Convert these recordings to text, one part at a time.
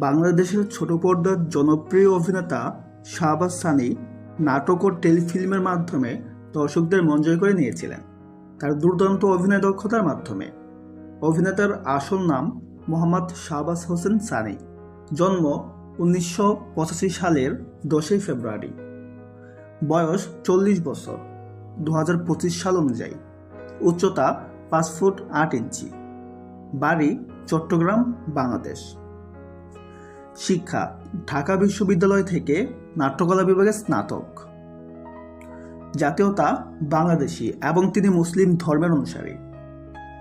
বাংলাদেশের ছোট পর্দার জনপ্রিয় অভিনেতা শাহবাজ সানি নাটক ও টেলিফিল্মের মাধ্যমে দর্শকদের মন জয় করে নিয়েছিলেন। তার দুর্দান্ত অভিনয় দক্ষতার মাধ্যমে। অভিনেতার আসল নাম মোহাম্মদ শাহবাজ হোসেন সানি। জন্ম উনিশশো পঁচাশি সালের দশই ফেব্রুয়ারি। বয়স চল্লিশ বছর। দু হাজার পঁচিশ সাল অনুযায়ী। উচ্চতা পাঁচ ফুট আট ইঞ্চি। বাড়ি চট্টগ্রাম, বাংলাদেশ। শিক্ষা, ঢাকা বিশ্ববিদ্যালয় থেকে নাট্যকলা বিভাগে স্নাতক। জাতীয়তা, বাংলাদেশি এবং তিনি মুসলিম ধর্মের অনুসারী।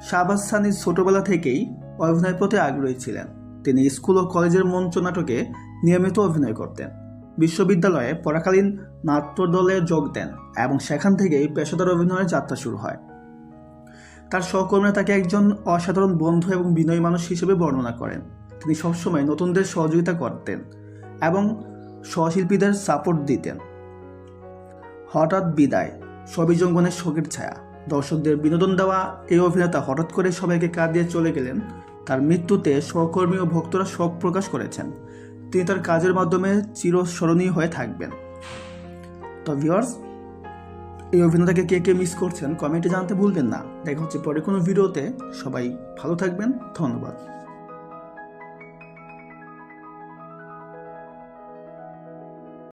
শাহবাজ সানি ছোটবেলা থেকেই অভিনয়ের প্রতি আগ্রহী ছিলেন। তিনি স্কুল ও কলেজের মঞ্চ নাটকে নিয়মিত অভিনয় করতেন। বিশ্ববিদ্যালয়ে পড়াকালীন নাট্য দলে যোগ দেন এবং সেখান থেকেই পেশাদার অভিনয়ের যাত্রা শুরু হয়। তার সহকর্মীরা তাকে একজন অসাধারণ বন্ধু এবং বিনয়ী মানুষ হিসেবে বর্ণনা করেন। তিনি সবসময় নতুনদের সহযোগিতা করতেন এবং সহশিল্পীদের সাপোর্ট দিতেন। হঠাৎ বিদায় সবই জঙ্গনের শোকের ছায়া। দর্শকদের বিনোদন দেওয়া এই অভিনেতা হঠাৎ করে সবাইকে কাঁদিয়ে চলে গেলেন। তার মৃত্যুতে সহকর্মী ও ভক্তরা শোক প্রকাশ করেছেন। তিনি তার কাজের মাধ্যমে চিরস্মরণীয় হয়ে থাকবেন। তো ভিউয়ার্স এই অভিনেতাকে কে কে মিস করছেন কমেন্টে জানতে ভুলবেন না। দেখা হচ্ছে পরে কোনো ভিডিওতে সবাই ভালো থাকবেন। ধন্যবাদ।